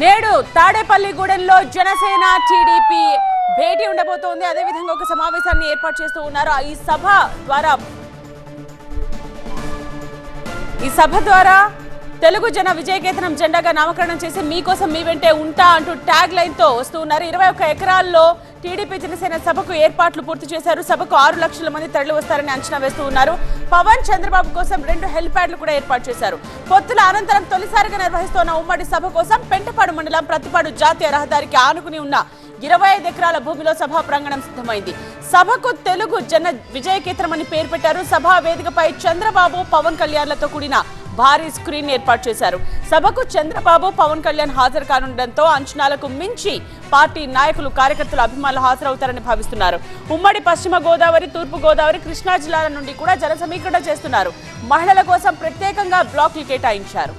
నేడు తాడేపల్లిగూడెంలో జనసేన టీడీపీ భేటీ ఉండబోతోంది. అదేవిధంగా ఒక సమావేశాన్ని ఏర్పాటు చేస్తూ ఉన్నారు. ఈ సభ ద్వారా ఈ సభ ద్వారా తెలుగు జన విజయకేతనం జెండాగా నామకరణం చేసి మీకోసం మీ వెంటే ఉంటా అంటూ ట్యాగ్ లైన్తో వస్తూ ఉన్నారు. ఇరవై ఒక్క ఎకరాల్లో టీడీపీ జనసేన సభకు ఏర్పాట్లు పూర్తి చేశారు. సభకు ఆరు లక్షల మంది తరలి వస్తారని అంచనా వేస్తూ ఉన్నారు. పవన్ చంద్రబాబు కోసం రెండు హెలిప్యాడ్లు కూడా ఏర్పాటు చేశారు. పొత్తుల అనంతరం తొలిసారిగా నిర్వహిస్తున్న ఉమ్మడి సభ కోసం పెంటపాడు మండలం ప్రతిపాడు జాతీయ రహదారికి ఆనుకుని ఉన్న ఇరవై ఐదు ఎకరాల భూమిలో సభా ప్రాంగణం సిద్ధమైంది. సభకు తెలుగు జన విజయకేతనం అని పేరు పెట్టారు. సభా వేదికపై చంద్రబాబు పవన్ కళ్యాణ్లతో కూడిన భారీ స్క్రీన్ ఏర్పాటు చేశారు. సభకు చంద్రబాబు పవన్ కళ్యాణ్ హాజరు కానుండడంతో అంచనాలకు మించి పార్టీ నాయకులు కార్యకర్తలు అభిమానులు హాజరవుతారని భావిస్తున్నారు. ఉమ్మడి పశ్చిమ గోదావరి తూర్పు గోదావరి కృష్ణా జిల్లాల నుండి కూడా జన సమీకరణ చేస్తున్నారు. మహిళల కోసం ప్రత్యేకంగా బ్లాక్లు కేటాయించారు.